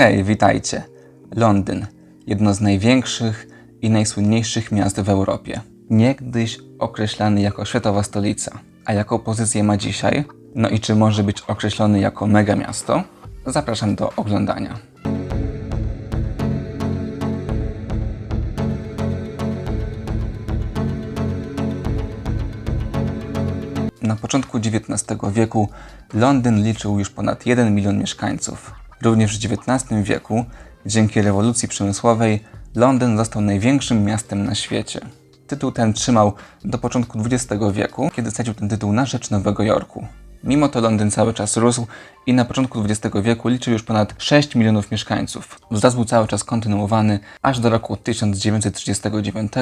Hej, witajcie. Londyn. Jedno z największych i najsłynniejszych miast w Europie. Niegdyś określany jako światowa stolica. A jaką pozycję ma dzisiaj? No i czy może być określony jako mega miasto? Zapraszam do oglądania. Na początku XIX wieku Londyn liczył już ponad 1 milion mieszkańców. Również w XIX wieku, dzięki rewolucji przemysłowej, Londyn został największym miastem na świecie. Tytuł ten trzymał do początku XX wieku, kiedy stracił ten tytuł na rzecz Nowego Jorku. Mimo to Londyn cały czas rósł i na początku XX wieku liczył już ponad 6 milionów mieszkańców. Wzrost był cały czas kontynuowany aż do roku 1939,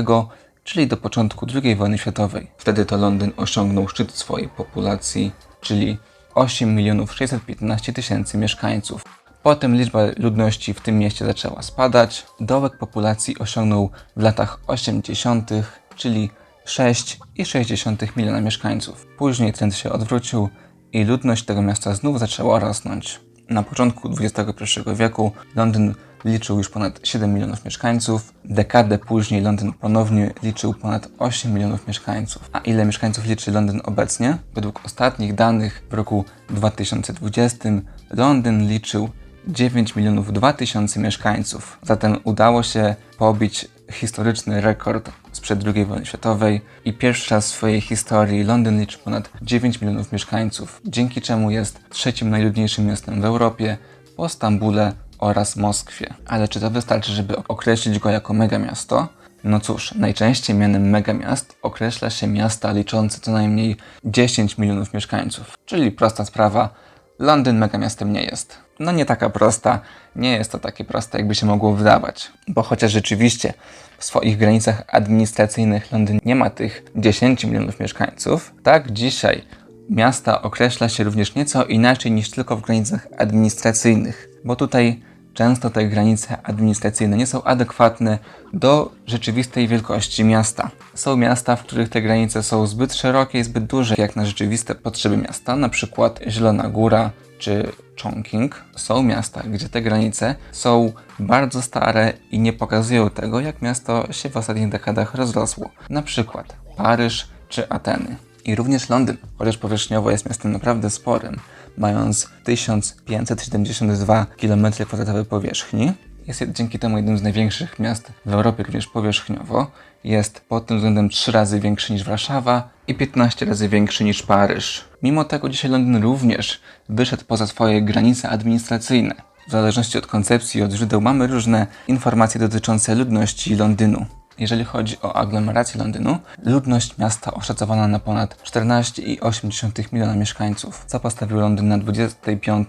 czyli do początku II wojny światowej. Wtedy to Londyn osiągnął szczyt swojej populacji, czyli 8 milionów 615 tysięcy mieszkańców. Potem liczba ludności w tym mieście zaczęła spadać. Dołek populacji osiągnął w latach 80., czyli 6,6 miliona mieszkańców. Później trend się odwrócił i ludność tego miasta znów zaczęła rosnąć. Na początku XXI wieku Londyn liczył już ponad 7 milionów mieszkańców. Dekadę później Londyn ponownie liczył ponad 8 milionów mieszkańców. A ile mieszkańców liczy Londyn obecnie? Według ostatnich danych w roku 2020 Londyn liczył 9 milionów 2 tysiące mieszkańców. Zatem udało się pobić historyczny rekord sprzed II wojny światowej i pierwszy raz w swojej historii Londyn liczy ponad 9 milionów mieszkańców, dzięki czemu jest trzecim najludniejszym miastem w Europie po Stambule oraz Moskwie. Ale czy to wystarczy, żeby określić go jako megamiasto? No cóż, najczęściej mianem megamiast określa się miasta liczące co najmniej 10 milionów mieszkańców. Czyli prosta sprawa, Londyn megamiastem nie jest. No nie taka prosta, nie jest to takie proste, jakby się mogło wydawać. Bo chociaż rzeczywiście w swoich granicach administracyjnych Londyn nie ma tych 10 milionów mieszkańców, tak dzisiaj miasta określa się również nieco inaczej niż tylko w granicach administracyjnych, bo tutaj często te granice administracyjne nie są adekwatne do rzeczywistej wielkości miasta. Są miasta, w których te granice są zbyt szerokie i zbyt duże jak na rzeczywiste potrzeby miasta, na przykład Zielona Góra czy Chongqing. Są miasta, gdzie te granice są bardzo stare i nie pokazują tego, jak miasto się w ostatnich dekadach rozrosło. Na przykład Paryż czy Ateny. I również Londyn, chociaż powierzchniowo jest miastem naprawdę sporym, mając 1572 km2 powierzchni, jest dzięki temu jednym z największych miast w Europie, również powierzchniowo. Jest pod tym względem 3 razy większy niż Warszawa i 15 razy większy niż Paryż. Mimo tego dzisiaj Londyn również wyszedł poza swoje granice administracyjne. W zależności od koncepcji i od źródeł mamy różne informacje dotyczące ludności Londynu. Jeżeli chodzi o aglomerację Londynu, ludność miasta oszacowana na ponad 14,8 miliona mieszkańców, co postawiło Londyn na 25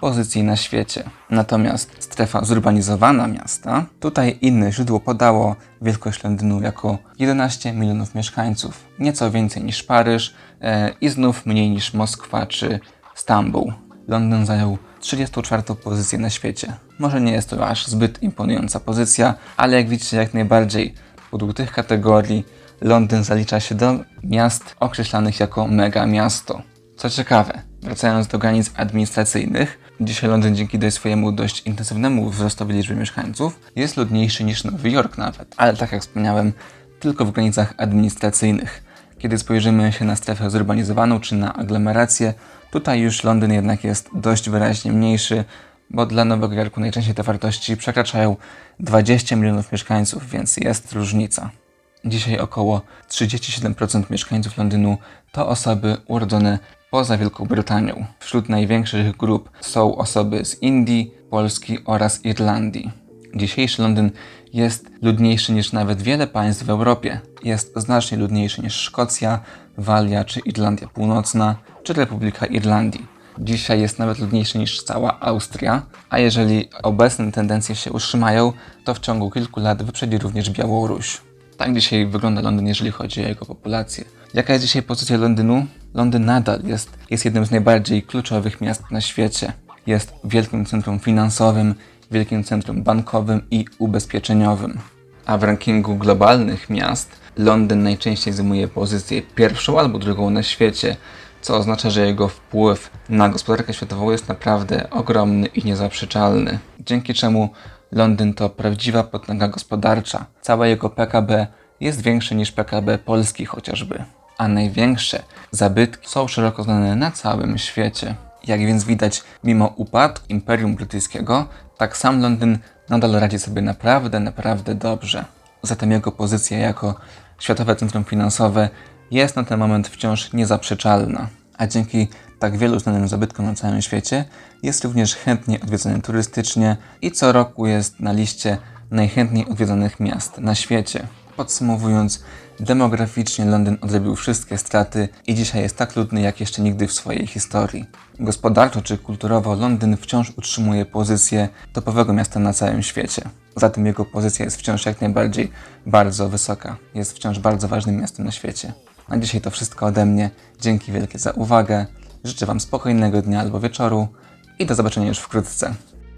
pozycji na świecie. Natomiast strefa zurbanizowana miasta, tutaj inne źródło podało wielkość Londynu jako 11 milionów mieszkańców, nieco więcej niż Paryż e, i znów mniej niż Moskwa czy Stambuł. Londyn zajął 34 pozycję na świecie. Może nie jest to aż zbyt imponująca pozycja, ale jak widzicie, jak najbardziej według tych kategorii Londyn zalicza się do miast określanych jako mega miasto. Co ciekawe, wracając do granic administracyjnych, dzisiaj Londyn dzięki dość swojemu dość intensywnemu wzrostowi liczby mieszkańców jest ludniejszy niż Nowy Jork nawet. Ale tak jak wspomniałem, tylko w granicach administracyjnych. Kiedy spojrzymy się na strefę zurbanizowaną czy na aglomerację, tutaj już Londyn jednak jest dość wyraźnie mniejszy, bo dla Nowego Jorku najczęściej te wartości przekraczają 20 milionów mieszkańców, więc jest różnica. Dzisiaj około 37% mieszkańców Londynu to osoby urodzone poza Wielką Brytanią. Wśród największych grup są osoby z Indii, Polski oraz Irlandii. Dzisiejszy Londyn jest ludniejszy niż nawet wiele państw w Europie. Jest znacznie ludniejszy niż Szkocja, Walia czy Irlandia Północna, czy Republika Irlandii. Dzisiaj jest nawet ludniejszy niż cała Austria, a jeżeli obecne tendencje się utrzymają, to w ciągu kilku lat wyprzedzi również Białoruś. Tak dzisiaj wygląda Londyn, jeżeli chodzi o jego populację. Jaka jest dzisiaj pozycja Londynu? Londyn nadal jest, jest jednym z najbardziej kluczowych miast na świecie. Jest wielkim centrum finansowym, wielkim centrum bankowym i ubezpieczeniowym. A w rankingu globalnych miast Londyn najczęściej zajmuje pozycję pierwszą albo drugą na świecie, co oznacza, że jego wpływ na gospodarkę światową jest naprawdę ogromny i niezaprzeczalny. Dzięki czemu Londyn to prawdziwa potęga gospodarcza. Całe jego PKB jest większe niż PKB Polski chociażby. A największe zabytki są szeroko znane na całym świecie. Jak więc widać, mimo upadku Imperium Brytyjskiego, tak sam Londyn nadal radzi sobie naprawdę, naprawdę dobrze. Zatem jego pozycja jako światowe centrum finansowe jest na ten moment wciąż niezaprzeczalna. A dzięki tak wielu znanym zabytkom na całym świecie jest również chętnie odwiedzany turystycznie i co roku jest na liście najchętniej odwiedzanych miast na świecie. Podsumowując, demograficznie Londyn odrobił wszystkie straty i dzisiaj jest tak ludny jak jeszcze nigdy w swojej historii. Gospodarczo czy kulturowo Londyn wciąż utrzymuje pozycję topowego miasta na całym świecie. Zatem jego pozycja jest wciąż jak najbardziej bardzo wysoka. Jest wciąż bardzo ważnym miastem na świecie. A dzisiaj to wszystko ode mnie. Dzięki wielkie za uwagę. Życzę Wam spokojnego dnia albo wieczoru i do zobaczenia już wkrótce.